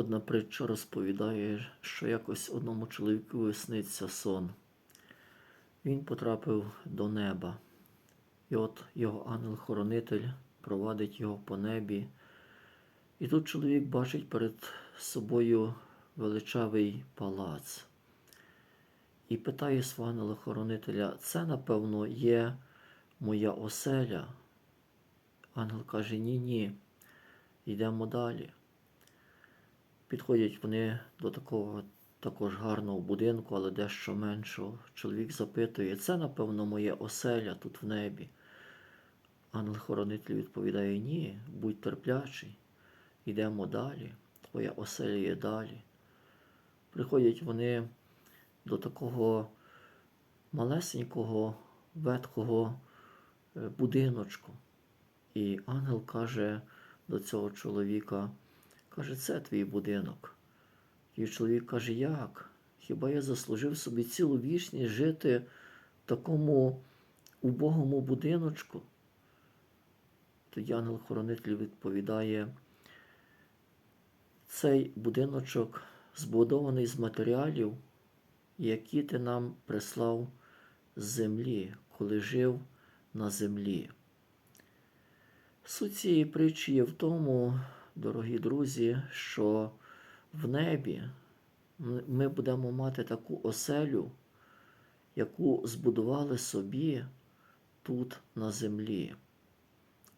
Одна притча розповідає, що якось одному чоловіку сниться сон. Він потрапив до неба. І от його ангел-хоронитель провадить його по небі. І тут чоловік бачить перед собою величавий палац. І питає свого ангела-хоронителя, це, напевно, є моя оселя. Ангел каже: ні, ні, йдемо далі. Підходять вони до такого також гарного будинку, але дещо меншого. Чоловік запитує, це, напевно, моє оселя тут в небі. Ангел-хоронитель відповідає: Ні, будь терплячий, йдемо далі, твоя оселя є далі. Приходять вони до такого малесенького, ветхого е, будиночку. І ангел каже до цього чоловіка, каже, це твій будинок. І чоловік каже, як? Хіба я заслужив собі цілу вічність жити в такому убогому будиночку? Тоді ангел-хоронитель відповідає, цей будиночок збудований з матеріалів, які ти нам прислав з землі, коли жив на землі. Суть цієї притчі є в тому, дорогі друзі, що в небі ми будемо мати таку оселю, яку збудували собі тут на землі.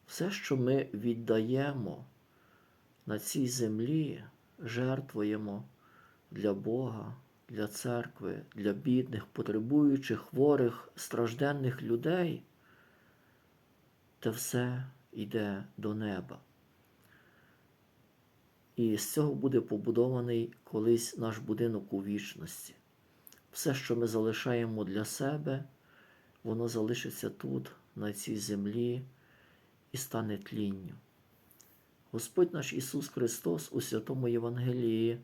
Все, що ми віддаємо на цій землі, жертвуємо для Бога, для церкви, для бідних, потребуючих, хворих, стражденних людей, те все йде до неба. І з цього буде побудований колись наш будинок у вічності. Все, що ми залишаємо для себе, воно залишиться тут, на цій землі, і стане тлінню. Господь наш Ісус Христос у Святому Євангелії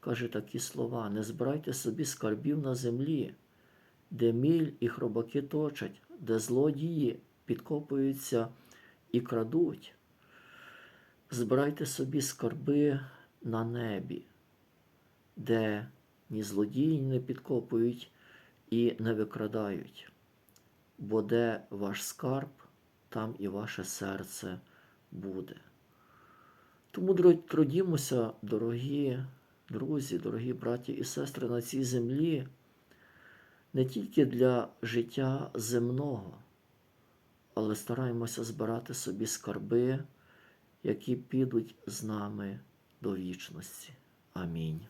каже такі слова: не збирайте собі скарбів на землі, де міль і хробаки точать, де злодії підкопуються і крадуть. Збирайте собі скарби на небі, де ні злодії не підкопують і не викрадають, бо де ваш скарб, там і ваше серце буде. Тому трудімося, дорогі друзі, дорогі браті і сестри, на цій землі не тільки для життя земного, але стараємося збирати собі скарби, які підуть з нами до вічності. Амінь.